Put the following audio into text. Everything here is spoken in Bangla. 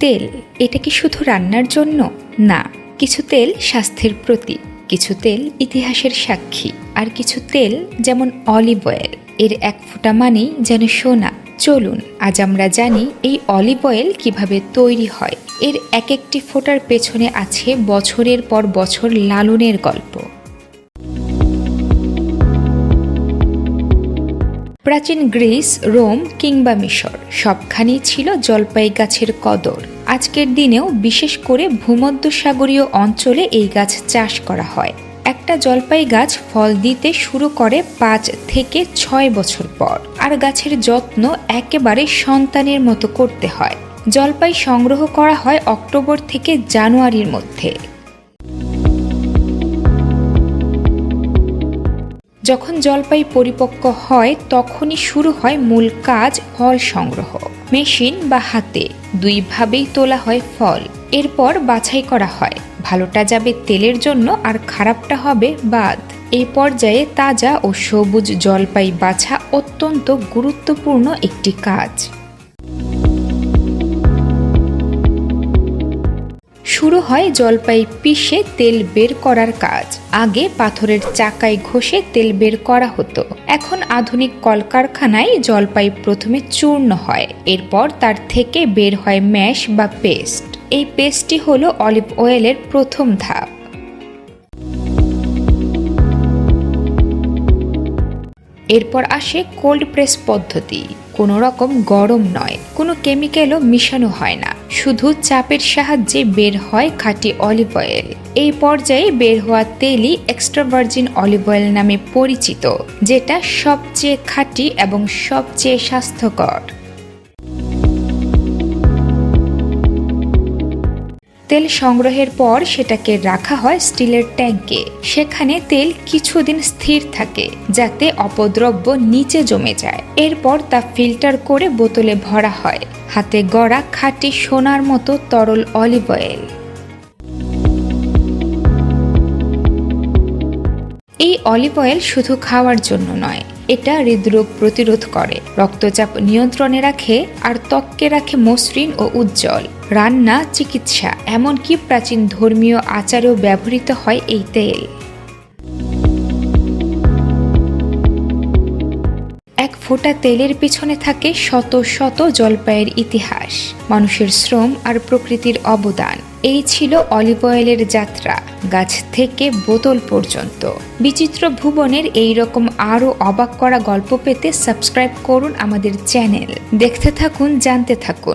তেল, এটা কি শুধু রান্নার জন্য? না, কিছু তেল স্বাস্থ্যের প্রতীক কিছু তেল ইতিহাসের সাক্ষী, আর কিছু তেল যেমন অলিভ অয়েল এর এক ফোঁটা মানেই যেন সোনা। চলুন, আজ আমরা জানি এই অলিভ অয়েল কীভাবে তৈরি হয়। এর এক একটি ফোঁটার পেছনে আছে বছরের পর বছর লালনের গল্প। প্রাচীন গ্রিস, রোম কিংবা মিশর, সবখানেই ছিল জলপাই গাছের কদর। আজকের দিনেও বিশেষ করে ভূমধ্যসাগরীয় অঞ্চলে এই গাছ চাষ করা হয়। একটা জলপাই গাছ ফল দিতে শুরু করে পাঁচ থেকে ছয় বছর পর। আর গাছের যত্ন একেবারে সন্তানের মতো করতে হয়। জলপাই সংগ্রহ করা হয় অক্টোবর থেকে জানুয়ারির মধ্যে। যখন জলপাই পরিপক্ক হয়, তখনই শুরু হয় মূল কাজ ফল সংগ্রহ। মেশিন বা হাতে, দুইভাবেই তোলা হয় ফল। এরপর বাছাই করা হয়। ভালোটা যাবে তেলের জন্য আর খারাপটা হবে বাদ। এই পর্যায়ে তাজা ও সবুজ জলপাই বাছা অত্যন্ত গুরুত্বপূর্ণ একটি কাজ। শুরু হয় জলপাই পিষে তেল বের করার কাজ। আগে পাথরের চাকায় ঘষে তেল বের করা হতো। এখন আধুনিক কলকারখানায় জলপাই প্রথমে চূর্ণ হয়। এরপর তার থেকে বের হয় ম্যাশ বা পেস্ট। এই পেস্টটি হলো অলিভ অয়েলের প্রথম ধাপ। এরপর আসে কোল্ড প্রেস পদ্ধতি। কোনো রকম গরম নয়। কোনো কেমিক্যালও মিশানো হয় না। শুধু চাপের সাহায্যে বের হয় খাঁটি অলিভ অয়েল এই পর্যায়ে বের হওয়া তেলই এক্সট্রা ভার্জিন অলিভ অয়েল নামে পরিচিত, যেটা সবচেয়ে খাঁটি এবং সবচেয়ে স্বাস্থ্যকর। তেল সংগ্রহের পর সেটাকে রাখা হয় স্টিলের ট্যাঙ্কে। সেখানে তেল কিছুদিন স্থির থাকে, যাতে অপদ্রব্য নিচে জমে যায়। এরপর তা ফিল্টার করে বোতলে ভরা হয়। হাতে গড়া খাঁটি সোনার মতো তরল অলিভ অয়েল। এই অলিভ অয়েল শুধু খাওয়ার জন্য নয় এটা হৃদরোগ প্রতিরোধ করে। রক্তচাপ নিয়ন্ত্রণে রাখে আর ত্বককে রাখে মসৃণ ও উজ্জ্বল। রান্না, চিকিৎসা, এমনকি প্রাচীন ধর্মীয় আচারেও ব্যবহৃত হয় এই তেল। এক ফোঁটা তেলের পিছনে থাকে শত শত জলপাইয়ের ইতিহাস, মানুষের শ্রম আর প্রকৃতির অবদান। এই ছিল অলিভ অয়েলের যাত্রা, গাছ থেকে বোতল পর্যন্ত। বিচিত্র ভুবনের এই রকম আরও অবাক করা গল্প পেতে সাবস্ক্রাইব করুন আমাদের চ্যানেল। দেখতে থাকুন, জানতে থাকুন।